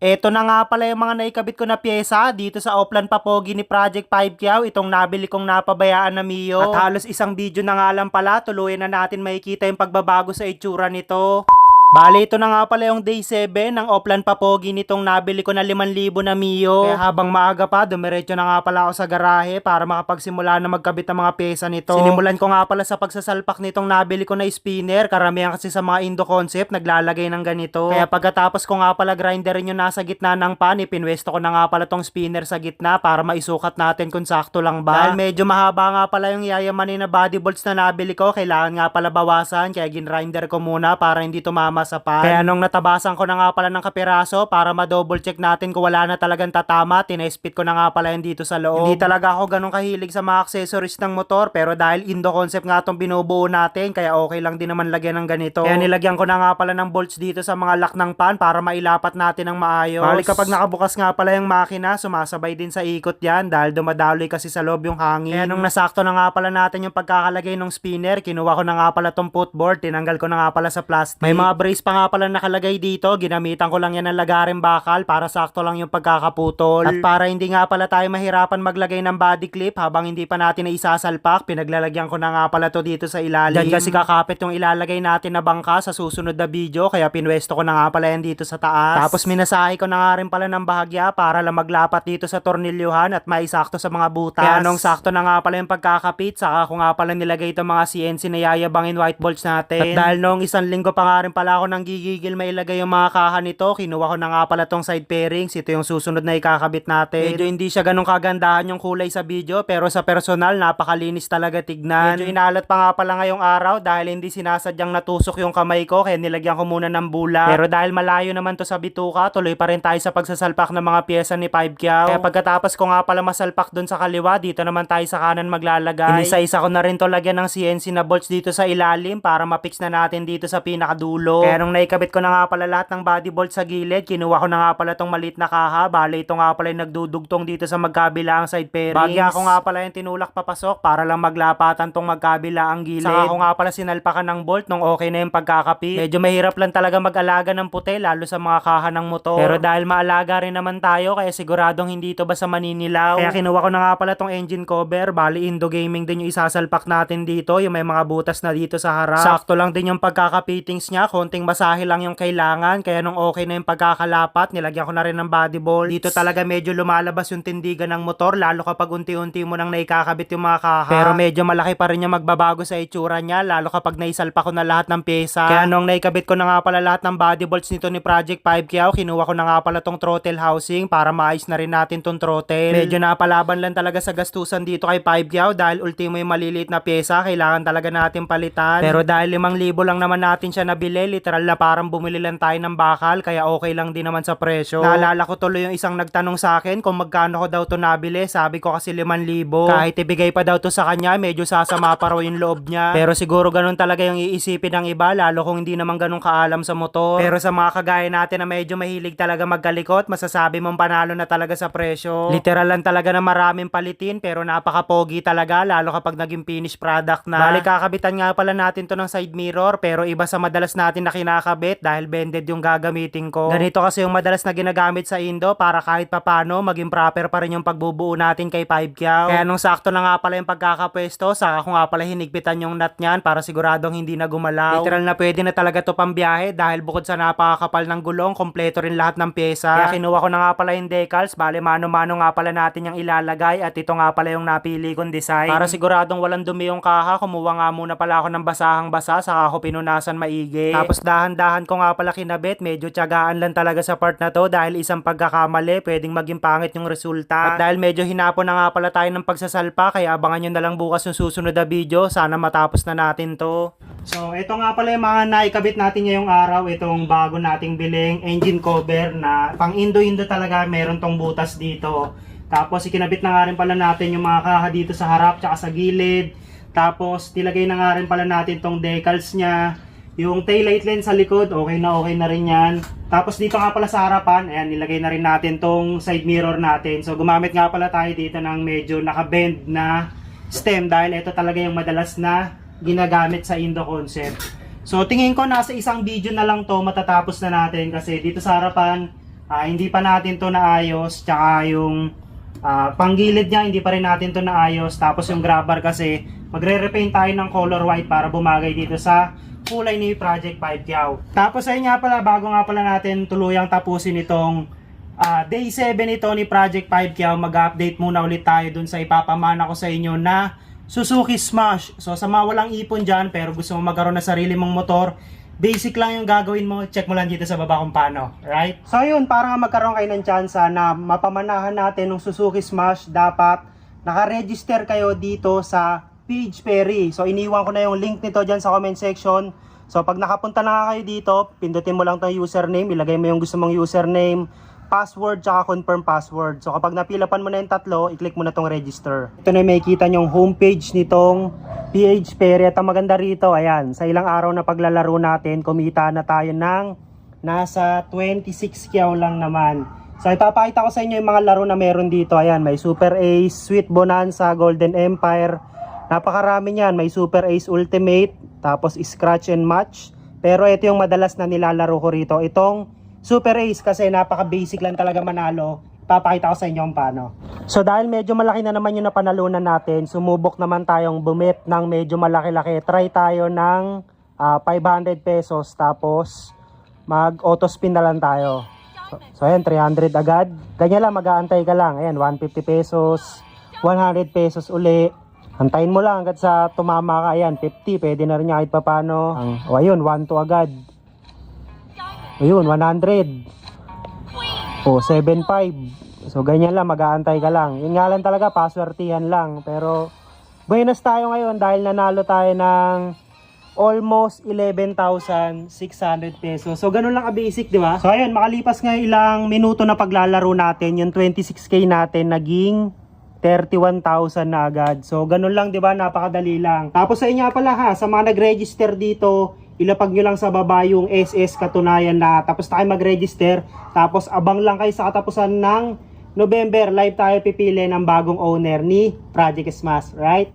Eto na nga pala yung mga naikabit ko na pyesa dito sa Oplan Papogi ni Project 5 Kiaw, itong nabili kong napabayaan na Mio. At halos isang video na nga lang pala, tuluyan na natin makikita yung pagbabago sa itsura nito. Bale, ito na nga pala yung day 7 ng Oplan Papogi nitong nabili ko na 5,000 na Mio. Kaya habang maaga pa, dumiretso na nga pala ako sa garahe para makapagsimula na magkabit ng mga pyesa nito. Sinimulan ko nga pala sa pagsasalpak nitong nabili ko na spinner. Karamihan kasi sa mga Indo concept, naglalagay ng ganito. Kaya pagkatapos ko nga pala grinderin yung nasa gitna ng pan, ipinwesto ko na nga pala tong spinner sa gitna para maisukat natin kung sakto lang ba. Dahil medyo mahaba nga pala yung yayamanin na body bolts na nabili ko, kailangan nga pala bawasan, kaya ginrinder ko muna para hindi tumama sa pan. Kaya nung natabasan ko na nga pala ng kapiraso para ma-double check natin kung wala na talagang tatama, tinespit ko na nga pala yan dito sa loob. Hindi talaga ako ganun kahilig sa mga accessories ng motor, pero dahil Indo concept nga tong binubuo natin, kaya okay lang din naman lagyan ng ganito. Kaya nilagyan ko na nga pala ng bolts dito sa mga lock ng pan para mailapat natin ng maayos. Bali kapag nakabukas nga pala yung makina, sumasabay din sa ikot yan dahil dumadaloy kasi sa loob yung hangin. Kaya nung nasakto na nga pala natin yung pagkakalagay ng spinner, kinuha ko na nga pala tong footboard, tinanggal ko na nga pala sa plastic. May mga brace pa nga pala nakalagay dito, ginamitan ko lang yan ng lagaring bakal para sakto lang yung pagkakaputol. At para hindi nga pala tayo mahirapan maglagay ng body clip habang hindi pa natin na isasalpak, pinaglalagyan ko na nga pala to dito sa ilalim. Diyan kasi kakapit yung ilalagay natin na bangka sa susunod na video, kaya pinwesto ko na nga pala yan dito sa taas. Tapos minasahe ko na nga rin pala ng bahagya para lang maglapat dito sa tornilyuhan at maisakto sa mga butas. Kaya nung sakto na nga pala yung pagkakapit, saka ko nga pala nilagay itong mga CNC na yayabangin white bolts natin. At dahil nung isang linggo pa nga rin pala ako nang gigigil mailagay yung mga kaha nito, kinuha ko na nga pala tong side pairings. Ito yung susunod na ikakabit natin. Medyo hindi siya ganun kagandahan yung kulay sa video, pero sa personal, napakalinis talaga tignan. Medyo inalat pa nga pala ngayong araw dahil hindi sinasadyang natusok yung kamay ko, kaya nilagyan ko muna ng bula. Pero dahil malayo naman to sa bituka, tuloy pa rin tayo sa pagsasalpak ng mga pyesa ni 5 Kiaw. Kaya pagkatapos ko nga pala masalpak dun sa kaliwa, dito naman tayo sa kanan maglalagay. Inisa-isa ko na rin to lagyan ng CNC na bolts dito sa ilalim para mapix na natin dito sa pinakadulo. Kaya nung naikabit ko na nga pala lahat ng body bolts sa gilid, kinuha ko na nga pala tong maliit na kaha. Bale, ito nga pala yung nagdudugtong dito sa magkabilaang side pairings. Bagya ko nga pala yung tinulak papasok para lang maglapatan tong magkabilaang gilid. Saka ako nga pala sinalpakan ng bolt nung okay na yung pagkakapit. Medyo mahirap lang talaga mag-alaga ng puti lalo sa mga kaha ng motor. Pero dahil maalaga rin naman tayo kaya siguradong hindi ito basta maninilaw. Kaya kinuha ko na nga pala tong engine cover. Bali Indo Gaming din yung isasalpak natin dito. Yung may mga butas na dito sa harap. Sakto lang din yung pagkakapittings niya. Konting basahe lang yung kailangan. Kaya nung okay na yung pagkakalapat, nilagyan ko na rin ng body ball. Dito talaga medyo lumalabas yung tindigan ng motor. Lalo kapag unti-unti mo nang naikakabit yung mga kaha. Pero medyo malaki pa rin yung magbabago sa itsura niya. Lalo kapag naisalpak ko na lahat ng pyesa. Kaya nung naikabit ko na nga pala lahat ng body bolts nito ni Project 5 Kiaw, kinuha ko na nga pala tong throttle housing para maayos na rin natin tong throttle. Medyo napalaban lang talaga sa gastusan dito kay 5 Kiaw dahil ultimo yung maliliit na pyesa, kailangan talaga natin palitan. Pero dahil 5,000 lang naman natin siya nabili, literal na parang bumili lang tayo ng bakal, kaya okay lang din naman sa presyo. Naalala ko tuloy yung isang nagtanong sa akin kung magkano ko daw to nabili, sabi ko kasi 5,000. Kahit ibigay pa daw to sa kanya, medyo sasama pa raw yung loob niya. Pero siguro ganun talaga yung iisipin ng iba, lalo kung hindi naman ganun kaalam sa motor. Pero sa mga kagaya natin na medyo mahilig talaga magkalikot, masasabi mong panalo na talaga sa presyo. Literal lang talaga na maraming palitin, pero napaka-pogi talaga, lalo kapag naging finished product na. Bali, kakabitan nga pala natin to ng side mirror, pero iba sa madalas natin na kinakabit dahil bended yung gagamitin ko. Ganito kasi yung madalas na ginagamit sa Indo para kahit papano maging proper pa rin yung pagbubuo natin kay 5 Kiaw. Kaya nung sakto na nga pala yung pagkakapwesto, saka ko nga pala hinigpitan yung nut niyan para siguradong hindi na gumalaw. Literal na pwede na talaga to pambiyahe dahil bukod sa napakakapal ng gulong, kompleto rin lahat ng pyesa. Kaya kinuha ko na nga pala yung decals, bale mano-mano nga pala natin yung ilalagay at ito nga pala yung napili kong design. Para siguradong walang dumi yung kaha, kumuha nga muna pala ako ng basahang basa saka ako pinunasan maigi. Tapos dahan-dahan ko nga pala kinabit, medyo tiyagaan lang talaga sa part na to dahil isang pagkakamali, pwedeng maging pangit yung resulta. At dahil medyo hinapon na nga pala tayo ng pagsasalpa, kaya abangan nyo na lang bukas yung susunod na video. Sana matapos na natin to. So, ito nga pala yung mga naikabit natin ngayong araw. Itong bago nating biling engine cover na pang Indo-Indo talaga. Meron tong butas dito. Tapos, ikinabit na nga rin pala natin yung mga kaha dito sa harap tsaka sa gilid. Tapos, nilagay na nga rin pala natin tong decals niya. Yung taillight lens sa likod, okay na okay na rin yan. Tapos dito nga pala sa harapan, ayan, nilagay na rin natin tong side mirror natin. So gumamit nga pala tayo dito ng medyo nakabend na stem dahil ito talaga yung madalas na ginagamit sa Indo concept. So tingin ko nasa isang video na lang to matatapos na natin kasi dito sa harapan ah, hindi pa natin to naayos, tsaka yung ah, panggilid niya, hindi pa rin natin to naayos. Tapos yung grabber kasi, magre-repaint tayo ng color white para bumagay dito sa kulay ni Project 5 Kiao. Tapos ayun nga pala, bago nga pala natin tuluyang tapusin itong ah, day 7 ito ni Project 5 Kiao, mag-update muna ulit tayo dun sa ipapamana ko sa inyo na Suzuki Smash. So sa mga walang ipon dyan, pero gusto mo magkaroon ng sarili mong motor, basic lang yung gagawin mo, check mo lang dito sa baba kung paano, right? So yun, para nga magkaroon kayo ng chance na mapamanahan natin ng Suzuki Smash, dapat nakaregister kayo dito sa Page Perry. So iniwan ko na yung link nito dyan sa comment section. So pag nakapunta na kayo dito, pindutin mo lang tong username, ilagay mo yung gusto mong username, password, tsaka confirm password. So kapag napilapan mo na yung tatlo, i-click mo na tong register. Ito na yung makikita nyong homepage nitong PH Perry. At ang maganda rito, ayan, sa ilang araw na paglalaro natin, kumita na tayo ng nasa 26 kyaw lang naman. So ipapakita ko sa inyo yung mga laro na meron dito. Ayan, may Super Ace, Sweet Bonanza, Golden Empire. Napakarami niyan. May Super Ace Ultimate, tapos Scratch and Match. Pero ito yung madalas na nilalaro ko rito. Itong Super Ace kasi napaka-basic lang talaga manalo. Papakita ko sa inyo kung paano. So dahil medyo malaki na naman yung napanalunan natin, sumubok naman tayong bumit ng medyo malaki-laki. Try tayo ng ah, 500 pesos tapos mag auto spin na lang tayo. So, so ayan, 300 agad. Ganyan lang, mag-aantay ka lang. Ayan, 150 pesos, 100 pesos uli. Antayin mo lang hanggat sa tumama ka. Ayan, 50. Pwede na rin niya kahit papano. Ang, o ayun, 1 to agad. Ayun, 100. O, 7.5. So, ganyan lang, mag-aantay ka lang. Yun nga lang talaga, paswertihan lang. Pero, buenas tayo ngayon dahil nanalo tayo ng almost 11,600 pesos. So, ganun lang ka-basic, di ba? So, ayun, makalipas nga ilang minuto na paglalaro natin, yung 26k natin naging 31,000 na agad. So, ganun lang, di ba? Napakadali lang. Tapos sa inyo pala ha, sa mga nag-register dito, ilapag nyo lang sa baba yung SS katunayan na tapos tayo mag-register. Tapos abang lang kayo sa katapusan ng November, live tayo pipili ng bagong owner ni Project Smash, right?